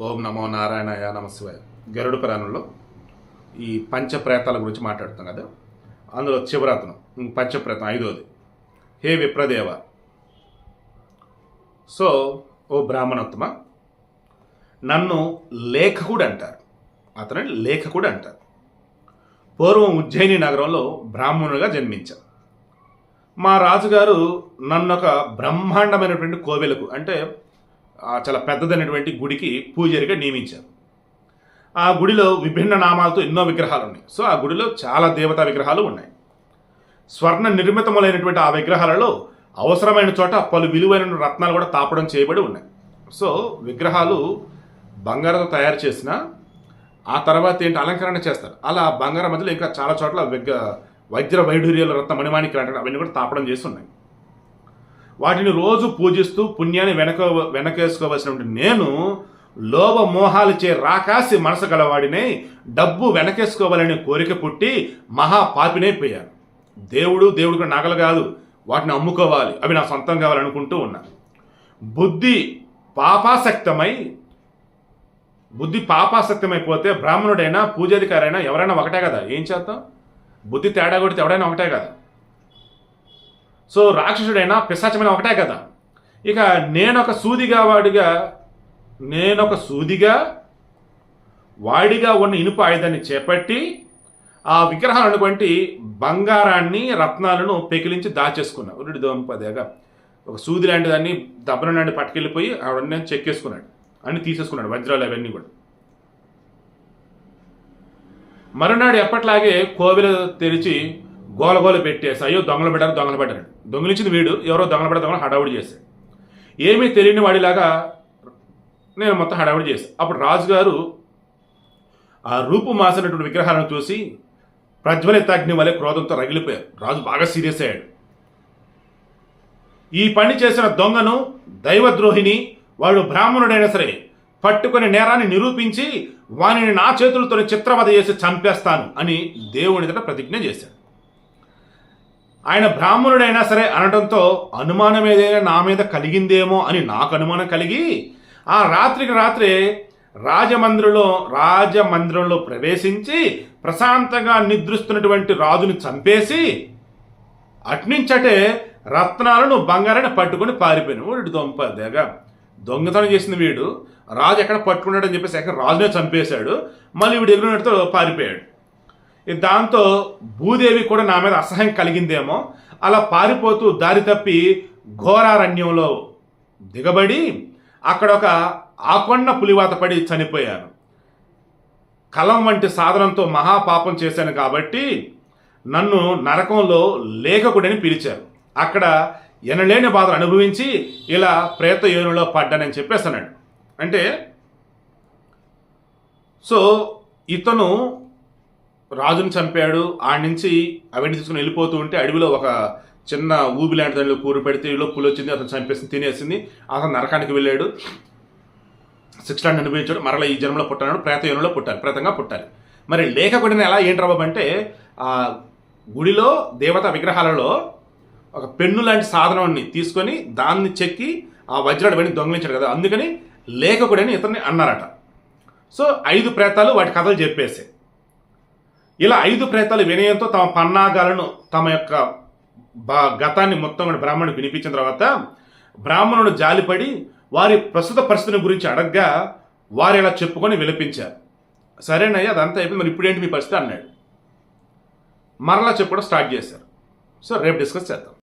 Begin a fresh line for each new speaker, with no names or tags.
ఓం నమో నారాయణయ నమశివాయ. గరుడు పురాణంలో ఈ పంచప్రేతాల గురించి మాట్లాడుతాం కదా. అందులో చివరాతనం పంచప్రేతం ఐదోది. హే విప్రదేవ. సో ఓ బ్రాహ్మణోత్తమ నన్ను లేఖకుడు అంటారు. అతను లేఖకుడు అంటారు. పూర్వం ఉజ్జయిని నగరంలో బ్రాహ్మణుడిగా జన్మించాను మా రాజుగారు నన్ను ఒక బ్రహ్మాండమైనటువంటి కోవెలకు అంటే చాలా పెద్దదైనటువంటి గుడికి పూజారిగా నియమించారు. ఆ గుడిలో విభిన్న నామాలతో ఎన్నో విగ్రహాలు ఉన్నాయి. సో ఆ గుడిలో చాలా దేవతా విగ్రహాలు ఉన్నాయి. స్వర్ణ నిర్మితములైనటువంటి ఆ విగ్రహాలలో అవసరమైన చోట పలు విలువైన రత్నాలు కూడా తాపడం చేయబడి ఉన్నాయి. సో విగ్రహాలు బంగారంతో తయారు చేసిన ఆ తర్వాత ఏంటి అలంకరణ చేస్తారు. అలా బంగారం మధ్యలో ఇంకా చాలా చోట్ల విగ్ర వైద్య వైఢూర్యాల రత్న మణిమాణిక్యాలు అంటే అవన్నీ కూడా తాపడం చేసి ఉన్నాయి. వాటిని రోజు పూజిస్తూ పుణ్యాన్ని వెనక వెనకేసుకోవలసినటువంటి నేను లోభ మోహాలచే రాకాసి మనసు గలవాడినై డబ్బు వెనకేసుకోవాలనే కోరిక పుట్టి మహా పాపినైపోయాను దేవుడు దేవుడికి నగలు కాదు వాటిని అమ్ముకోవాలి. అవి నా సొంతం కావాలనుకుంటూ ఉన్నా. బుద్ధి పాపాసక్తమై బుద్ధి పాపాసక్తమైపోతే బ్రాహ్మణుడైనా పూజాధికారైనా ఎవరైనా ఒకటే కదా. ఏం చేద్దాం బుద్ధి తేడా కొడితే ఎవడైనా ఒకటే కదా. సో రాక్షసుడైనా పిశాచమైన ఒకటే కదా. ఇక నేనొక సూదిగా వాడిగా నేనొక సూదిగా వాడిగా ఉన్న ఇనుప ఆయుధాన్ని చేపట్టి ఆ విగ్రహాలు అనుకుంటే బంగారాన్ని రత్నాలను పెకిలించి దాచేసుకున్నా. ఉరుడి దోంపదేగా ఒక సూది లాంటి దాన్ని దబ్బన నుండి పట్టుకెళ్ళిపోయి ఆవిడని చెక్కేసుకున్నాడు అన్ని తీసేసుకున్నాడు వజ్రాలు అవన్నీ కూడా. మరునాడు ఎప్పట్లాగే కోవిల తెరిచి గోలగోలు పెట్టేసి అయ్యో దొంగలు పెట్టారు దొంగలు పెట్టారు. దొంగిలించింది వీడు ఎవరో దొంగలు పడ్డ దొంగలు హడావుడి చేశాడు ఏమీ తెలియని వాడిలాగా నేను మొత్తం హడావుడి చేశాను. అప్పుడు రాజుగారు ఆ రూపు మాసినటువంటి విగ్రహాలను చూసి ప్రజ్వలితాగ్ని వలె క్రోధంతో రగిలిపోయారు. రాజు బాగా సీరియస్ అయ్యాడు. ఈ పని చేసిన దొంగను దైవద్రోహిని వాడు బ్రాహ్మణుడైనా సరే పట్టుకుని నేరాన్ని నిరూపించి వానిని నా చేతులతో చిత్రవద చేసి చంపేస్తాను అని దేవుని దగ్గర ప్రతిజ్ఞ చేశాడు ఆయన బ్రాహ్మణుడైనా సరే అనడంతో అనుమానం ఏదైనా నా మీద కలిగిందేమో అని నాకు అనుమానం కలిగి ఆ రాత్రికి రాత్రే రాజమందిరంలో రాజమందిరంలో ప్రవేశించి ప్రశాంతంగా నిద్రిస్తున్నటువంటి రాజుని చంపేసి అట్నుంచటే రత్నాలను బంగారాన్ని పట్టుకొని పారిపోయాను వీడు దొంపదేగా దొంగతనం చేసిన వీడు. రాజు ఎక్కడ పట్టుకున్నాడని చెప్పేసి ఎక్కడ రాజునే చంపేశాడు. మళ్ళీ వీడు ఎగురునట్టుతో పారిపోయాడు. దాంతో భూదేవి కూడా నా మీద అసహ్యం కలిగిందేమో. అలా పారిపోతూ దారి తప్పి ఘోరారణ్యంలో దిగబడి అక్కడ ఒక ఆకొండ పులివాత పడి చనిపోయాను. కలం వంటి సాధనంతో మహాపాపం చేశాను కాబట్టి నన్ను నరకంలో లేఖకుడని పిలిచారు. అక్కడ ఎనలేని బాధలు అనుభవించి ఇలా ప్రేత యోనిలో పడ్డానని చెప్పేస్తున్నాడు అంటే సో ఇతను రాజుని చంపాడు. ఆడి నుంచి అవన్నీ తీసుకుని వెళ్ళిపోతూ ఉంటే అడవిలో ఒక చిన్న ఊబి లాంటి దానిలో కూర పెడితే ఈలో పులి వచ్చింది అతను చంపేసింది తినేసింది. అతను నరకానికి వెళ్ళాడు. శిక్షణాన్ని అనుభవించాడు. మరలా ఈ జన్మలో పుట్టాడు ప్రేత యోనిలో పుట్టాలి. ప్రేతంగా పుట్టాలి. మరి లేఖకుడిని ఎలా ఏంటి రాబాబు అంటే ఆ గుడిలో దేవత విగ్రహాలలో ఒక పెన్ను లాంటి సాధనాన్ని తీసుకొని దాన్ని చెక్కి ఆ వజ్రాడు వెళ్ళి దొంగలించాడు కదా. అందుకని లేఖకుడని ఇతన్ని అన్నారట. సో ఐదు ప్రేతాలు వాటి కథలు చెప్పేసాయి ఇలా ఐదు ప్రేతాలు వినయంతో తమ పన్నాగాలను తమ యొక్క బా గతాన్ని మొత్తం కూడా వినిపించిన తర్వాత బ్రాహ్మణుడు జాలిపడి వారి ప్రస్తుత పరిస్థితిని గురించి అడగ్గా వారు ఇలా చెప్పుకొని విలపించారు. సరేనయ్యా అదంతా అయిపోయింది. మరి ఇప్పుడేంటి మీ పరిస్థితి? అన్నాడు. మరలా చెప్పడం స్టార్ట్ చేశారు. సో రేపు డిస్కస్ చేద్దాం.